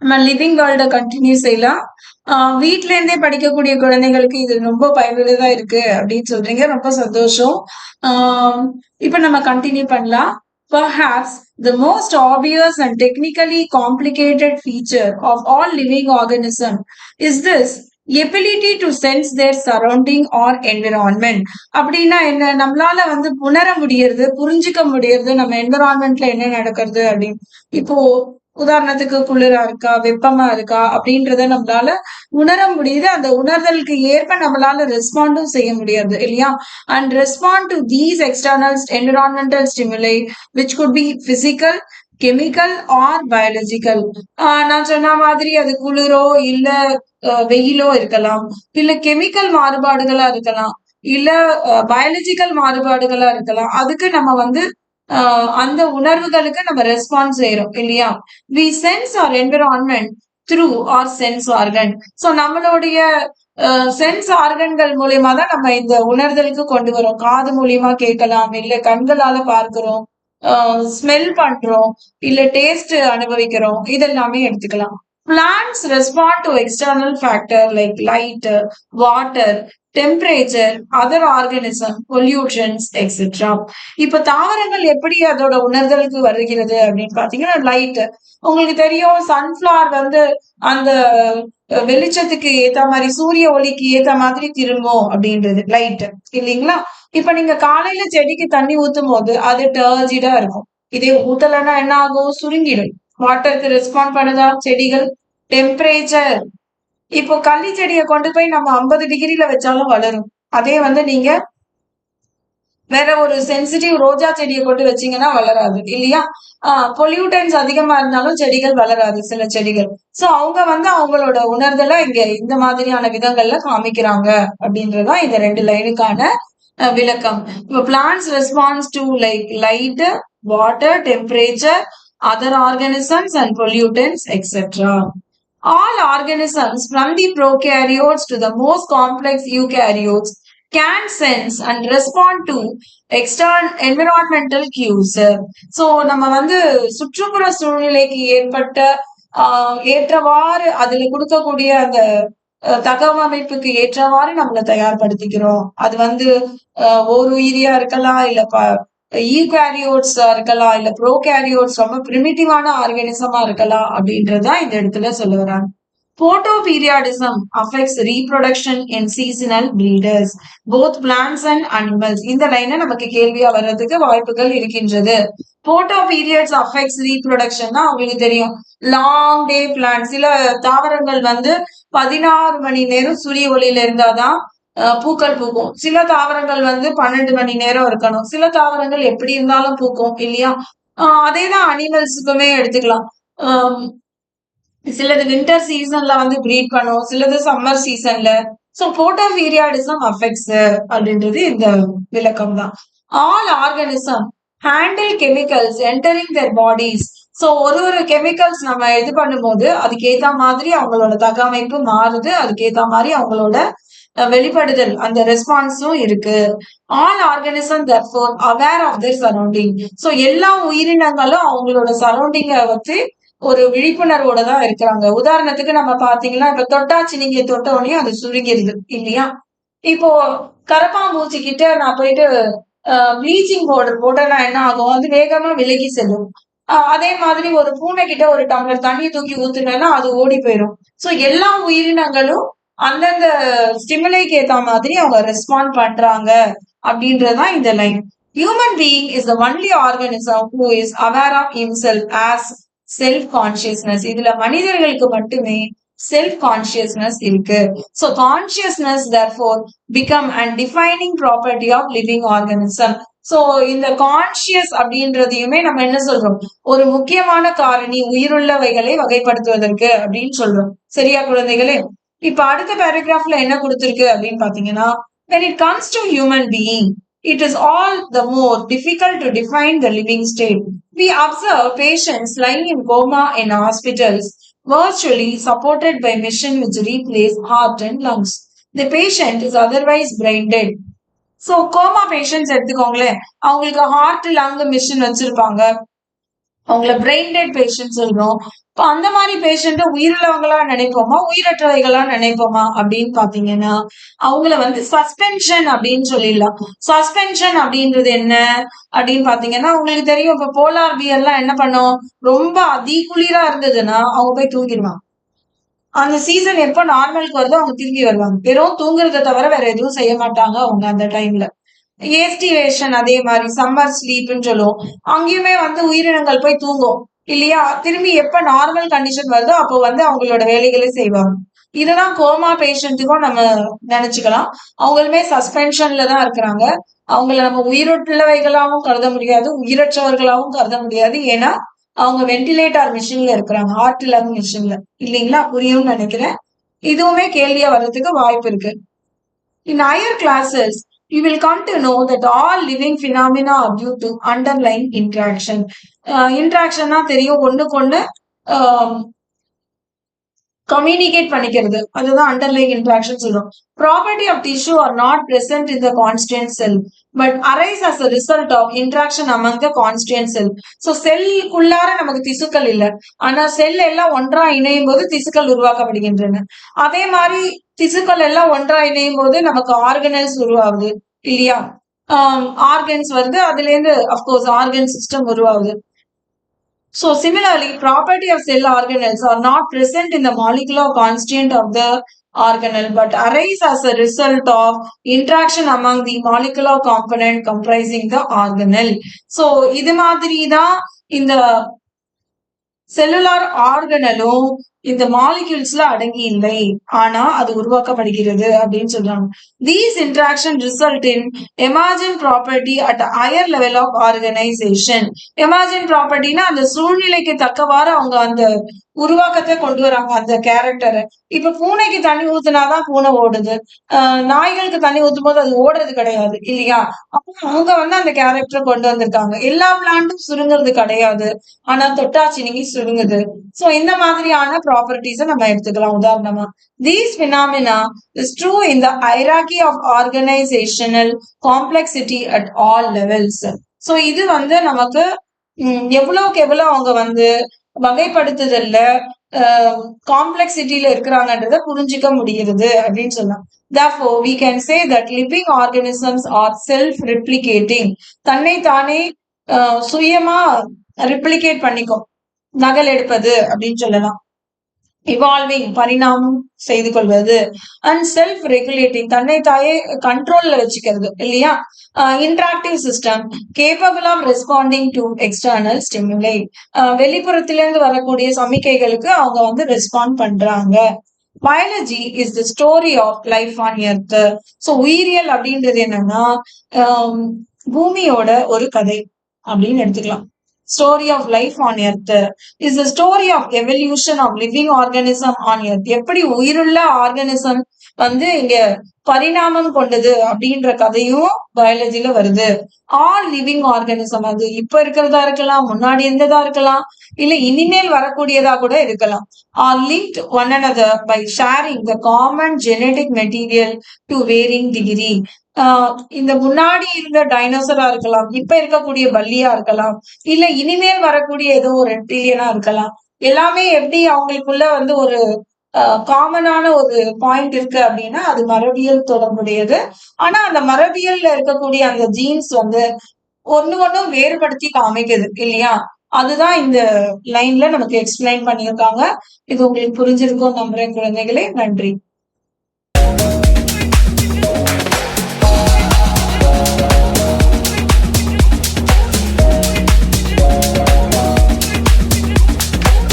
நம்ம living world continue செய்யலாம். வீட்ல இருந்தே படிக்கக்கூடிய குழந்தைகளுக்கு இது ரொம்ப பயனுள்ளதா இருக்கு அப்படின்னு சொல்றீங்க. ரொம்ப சந்தோஷம். இப்ப நம்ம கண்டினியூ பண்ணலாம். Perhaps the most obvious and technically complicated feature of all living organism is this ability to sense their surrounding or environment அப்படின்னா என்ன? நம்மளால வந்து உணர முடியறது புரிஞ்சுக்க முடியறது நம்ம என்விரான்மெண்ட்ல என்ன நடக்கிறது அப்படின்னு. இப்போ உதாரணத்துக்கு குளிரா இருக்கா வெப்பமா இருக்கா அப்படின்றத நம்மளால உணர முடியுது. அந்த உணர்தலுக்கு ஏற்ப நம்மளால ரெஸ்பாண்டும் செய்ய முடியாது இல்லையா? And respond to these external environmental stimuli which could be physical chemical or biological நான் சொன்ன மாதிரி அது குளிரோ இல்ல வெயிலோ இருக்கலாம். இல்ல கெமிக்கல் மாறுபாடுகளா இருக்கலாம். இல்ல பயாலஜிக்கல் மாறுபாடுகளா இருக்கலாம். அதுக்கு நம்ம வந்து அந்த உணர்வுகளுக்கு நம்ம ரெஸ்பான்ஸ் செய்யறோம் இல்லையா? We sense our environment through our sense organ so நம்மளுடைய சென்ஸ் ஆர்கன்கள் மூலியமா தான் நம்ம இந்த உணர்தலுக்கு கொண்டு வரோம். காது மூலியமா கேட்கலாம் இல்ல கண்களால பார்க்கிறோம் ஸ்மெல் பண்றோம் இல்ல டேஸ்ட் அனுபவிக்கிறோம் இதெல்லாமே எடுத்துக்கலாம். Plants respond to external factor like light water temperature other organism pollutions etcetera இப்ப தாவரங்கள் எப்படி அதோட உணர்தலுக்கு வருகிறது அப்படின்னு பாத்தீங்கன்னா லைட் உங்களுக்கு தெரியும் சன்ஃபிளவர் வந்து அந்த வெளிச்சத்துக்கு ஏத்த மாதிரி சூரிய ஒளிக்கு ஏத்த மாதிரி திரும்பும் அப்படின்றது லைட் இல்லைங்களா? இப்ப நீங்க காலையில செடிக்கு தண்ணி ஊத்தும் போது அது டர்ஜிடா இருக்கும். இதே ஊத்தலைன்னா என்ன ஆகும்? சுருங்கிடும். வாட்டருக்கு ரெஸ்பாண்ட் பண்ணுதா? செடிகள் டெம்பரேச்சர் இப்போ கள்ளி செடியை கொண்டு போய் நம்ம ஐம்பது டிகிரியில வச்சாலும் வளரும். அதே வந்து நீங்க வேற ஒரு சென்சிட்டிவ் ரோஜா செடியை கொண்டு வச்சீங்கன்னா வளராது இல்லையா? பொல்யூட்டன்ஸ் அதிகமா இருந்தாலும் செடிகள் வளராது சில செடிகள். சோ அவங்க வந்து அவங்களோட உணர்தலை இங்க இந்த மாதிரியான விதங்கள்ல காமிக்கிறாங்க அப்படின்றதுதான் இந்த ரெண்டு லைனுக்கான விளக்கம். இப்போ plants response to like light water temperature other organisms and pollutants, etcetera All organisms, from the prokaryotes to the most complex eukaryotes, can sense and respond to external environmental cues. So நம்ம வந்து சுற்றுப்புற சூழ்நிலைக்கு ஏற்பட்ட ஏற்றவாறு அதுல கொடுக்கக்கூடிய அந்த தகவமைப்புக்கு ஏற்றவாறு நம்மளை தயார்படுத்திக்கிறோம் அது வந்து ஒரு ஓர் உயிரியா இருக்கலாம் இல்ல ப ஈகாரியோட்ஸ் இருக்கலாம் இல்ல ப்ரோகேரியோட்ஸ் ரொம்ப பிரிமிட்டிவான ஆர்கானிசமா இருக்கலாம் அப்படின்றதுதான் இந்த இடத்துல சொல்ல வராங்க. Photoperiodism affects reproduction in seasonal breeders both plants and animals இந்த லைனை நமக்கு கேள்வியா வர்றதுக்கு வாய்ப்புகள் இருக்கின்றது. போட்டோ Photoperiod ரீப்ரொடக்ஷன் தான் அவங்களுக்கு தெரியும். லாங் டே பிளான் சில தாவரங்கள் வந்து பதினாறு மணி நேரம் சூரிய ஒளியில இருந்தாதான் பூக்கள் பூக்கும். சில தாவரங்கள் வந்து பன்னெண்டு மணி நேரம் இருக்கணும். சில தாவரங்கள் எப்படி இருந்தாலும் பூக்கும் இல்லையா? அதேதான் அனிமல்ஸுக்குமே எடுத்துக்கலாம். சிலது வின்டர் சீசன்ல வந்து ப்ரீட் பண்ணும் சிலது சம்மர் சீசன்ல சோ போட்டோபீரியாடிசம் அஃபெக்ட்ஸ் அப்படின்றது இந்த விளக்கம் தான். All organism handle chemicals entering their bodies so ஒரு ஒரு கெமிக்கல்ஸ் நம்ம இது பண்ணும்போது அதுக்கேற்ற மாதிரி அவங்களோட தகவமைப்பு மாறுது அதுக்கேற்ற மாதிரி அவங்களோட வெளிப்படுதல். அந்த ரெஸ்பான்ஸும் இருக்கு. All organism therefore aware of their surrounding so எல்லா உயிரினங்களும் அவங்களோட சரௌண்டிங்கை வச்சு ஒரு விழிப்புணர்வோட தான் இருக்கிறாங்க. உதாரணத்துக்கு நம்ம பாத்தீங்கன்னா இப்ப தொட்டாச்சு நீங்க தொட்ட உடனே அது சுருங்கிருது இல்லையா? இப்போ கரப்பாம்பூச்சி கிட்ட நான் போயிட்டு ப்ளீச்சிங் பவுடர் போட்டேன்னா என்ன ஆகும்? அது வேகமா விலகி செல்லும். அதே மாதிரி ஒரு பூனை கிட்ட ஒரு டம்ளர் தண்ணி தூக்கி ஊத்துனேன்னா அது ஓடி போயிடும் சோ எல்லா உயிரினங்களும் அந்தந்த ஸ்டிமுலைக்கு ஏத்த மாதிரி அவங்க ரெஸ்பாண்ட் பண்றாங்க அப்படின்றதுதான் இந்த line human being is the only organism who is aware of self as self consciousness இதுல மனிதர்களுக்கு மட்டுமே செல்ஃப் கான்சியஸ்னஸ் இருக்கு. So consciousness therefore become and defining property of living organism so இந்த கான்சியஸ் அப்படின்றதையுமே நம்ம என்ன சொல்றோம்? ஒரு முக்கியமான காரணி உயிருள்ளவைகளை வகைப்படுத்துவதற்கு அப்படின்னு சொல்றோம். சரியா குழந்தைகளே? இப்ப அடுத்த பேராகிராஃப்ல என்ன கொடுத்திருக்கு அப்படின்னு பாத்தீங்கன்னா when it comes to human being it is all the more difficult to define the living state we observe patients lying in coma in hospitals virtually supported by machine which replace heart and lungs the patient is otherwise brain dead so coma patients எடுத்துக்கோங்களேன் அவங்களுக்கு heart lung machine வச்சிருப்பாங்க அவங்கள brain dead patient சொல்றோம் இப்போ அந்த மாதிரி பேஷண்ட்டை உயிரிழவங்களா நினைப்போமா? உயிரற்றவைகளா நினைப்போமா? அப்படின்னு பாத்தீங்கன்னா அவங்கள வந்து சஸ்பென்ஷன் அப்படின்னு சொல்லிடலாம். சஸ்பென்ஷன் அப்படின்றது என்ன? அப்படின்னு பாத்தீங்கன்னா உங்களுக்கு தெரியும் இப்ப போலார் பியர்லாம் என்ன பண்ணும்? ரொம்ப அதிகுளிரா இருந்ததுன்னா அவங்க போய் தூங்கிடுவாங்க. அந்த சீசன் எப்போ நார்மலுக்கு வருதோ அவங்க திரும்பி வருவாங்க. வெறும் தூங்குறத தவிர வேற எதுவும் செய்ய மாட்டாங்க அவங்க அந்த டைம்ல ஏஸ்டிவேஷன் அதே மாதிரி சம்மர் ஸ்லீப்னு சொல்லுவோம். அங்கேயுமே வந்து உயிரினங்கள் போய் தூங்கும். இல்லையா? திரும்பி எப்ப நார்மல் கண்டிஷன் வருதோ அப்போ வந்து அவங்களோட வேலைகளை செய்வாங்க. இதெல்லாம் கோமா பேஷண்ட்டுக்கும் நம்ம நினைச்சுக்கலாம். அவங்களுமே சஸ்பென்ஷன்ல தான் இருக்கிறாங்க. அவங்கள நம்ம உயிரோட்டுள்ளவைகளாகவும் கருத முடியாது உயிரற்றவர்களாகவும் கருத முடியாது. ஏன்னா அவங்க வென்டிலேட்டர் மிஷின்ல இருக்கிறாங்க ஹார்ட் லங் மிஷின்ல இல்லைங்களா? புரியும்னு நினைக்கிறேன். இதுவுமே கேள்வியா வர்றதுக்கு வாய்ப்பு இருக்கு. In higher classes you will come to know that all living phenomena due to underline interaction இன்ட்ராக்ஷன்னா Uh, தெரியும். ஒண்ணுக்கு ஒண்ணு கம்யூனிகேட் பண்ணிக்கிறது. அதுதான் அண்டர்லைங் இன்ட்ராக்ஷன் சொல்றோம். Property of tissue are not present in the constituent cell but arise as a result of interaction among the constituent cell so செல்லுக்குள்ளார நமக்கு திசுக்கள் இல்லை. ஆனா செல் எல்லாம் ஒன்றா இணையும் போது திசுக்கள் உருவாக்கப்படுகின்றன. அதே மாதிரி திசுக்கள் எல்லாம் ஒன்றா இணையும் போது நமக்கு ஆர்கனைஸ் உருவாகுது. இல்லையா? ஆர்கன்ஸ் வருது. அதுல இருந்து அப்கோர்ஸ் ஆர்கன் சிஸ்டம் உருவாகுது. So similarly, property of cell organelles are not present in the molecular constituent of the organelle but arise as a result of interaction among the molecular component comprising the organelle. So இது மாதிரி தான் இந்த cellular ஆர்கனலும் இந்த மாலிகூல்ஸ்ல அடங்கி இல்லை. ஆனா அது உருவாக்கப்படுகிறது அப்படின்னு சொல்றாங்க. These interaction result in emergent property at higher level of organisation emergent ப்ராப்பர்ட்டினா அந்த சூழ்நிலைக்கு தக்கவாறு அவங்க அந்த உருவாக்கத்தை கொண்டு வராங்க அந்த கேரக்டரை இப்ப பூனைக்கு தண்ணி ஊத்துனாதான் பூனை ஓடுது. நாய்களுக்கு தண்ணி ஊத்தும் போது அது ஓடுறது கிடையாது இல்லையா? அப்போ அவங்க வந்து அந்த கேரக்டரை கொண்டு வந்திருக்காங்க. எல்லா பிளான்ட்டும் சுருங்குறது கிடையாது. ஆனா தொட்டாச்சினிங்கி சுருங்குது. சோ இந்த மாதிரியான ப்ராப்பர்ட்டிஸை நம்ம எடுத்துக்கலாம். உதாரணமா these phenomena is true in the hierarchy of organisational complexity at all levels so இது வந்து நமக்கு எவ்வளவுக்கு எவ்வளவு அவங்க வந்து வகைப்படுத்துதல்ல காம்ப்ளெக்சிட்டியில இருக்கிறாங்கன்றத புரிஞ்சுக்க முடிகிறது அப்படின்னு சொல்லலாம். Therefore we can say that living organisms are self replicating தன்னை தானே சுயமா ரிப்ளிகேட் பண்ணிக்கும். நகல் எடுப்பது அப்படின்னு சொல்லலாம். இவால்விங் பரிணாமம் செய்து கொள்வது அண்ட் செல்ஃப் ரெகுலேட்டிங் தன்னை தாயே கண்ட்ரோல்ல வச்சுக்கிறது இல்லையா? Interactive system capable of responding to external stimuli வெளிப்புறத்திலிருந்து வரக்கூடிய சமிக்கைகளுக்கு அவங்க வந்து ரெஸ்பாண்ட் பண்றாங்க. Biology is the story of life on earth so உயிரியல் அப்படின்றது என்னன்னா பூமியோட ஒரு கதை அப்படின்னு எடுத்துக்கலாம். Story of life on earth is the story of evolution of living organism on earth எப்படி உயிருள்ள ஆர்கானிசம் வந்து இங்க பரிணாமம் கொண்டது அப்படின்ற கதையும் பயாலஜில வருது. ஆல் லிவிங் ஆர்கானிசம் அது இப்ப இருக்கிறதா இருக்கலாம் முன்னாடி இருந்ததா இருக்கலாம் இல்ல இனிமேல் வரக்கூடியதா கூட இருக்கலாம். Or link one another by sharing the common genetic material to varying degree இந்த முன்னாடி இருந்த டைனோசரா இருக்கலாம் இப்ப இருக்கக்கூடிய பல்லியா இருக்கலாம் இல்ல இனிமேல் வரக்கூடிய ஏதோ ஒரு ரெப்டிலியனா இருக்கலாம். எல்லாமே எப்படி அவங்களுக்குள்ள வந்து ஒரு காமனான ஒரு பாயிண்ட் இருக்கு அப்படின்னா அது மரபியல் தொடர்புடையது. ஆனா அந்த மரபியல்ல இருக்கக்கூடிய அந்த ஜீன்ஸ் வந்து ஒண்ணு ஒண்ணும் வேறுபடுத்தி காமிக்குது இல்லையா? அதுதான் இந்த லைன்ல நமக்கு எக்ஸ்பிளைன் பண்ணியிருக்காங்க. இது உங்களுக்கு புரிஞ்சிருக்கும் நம்புறேன் குழந்தைகளே. நன்றி.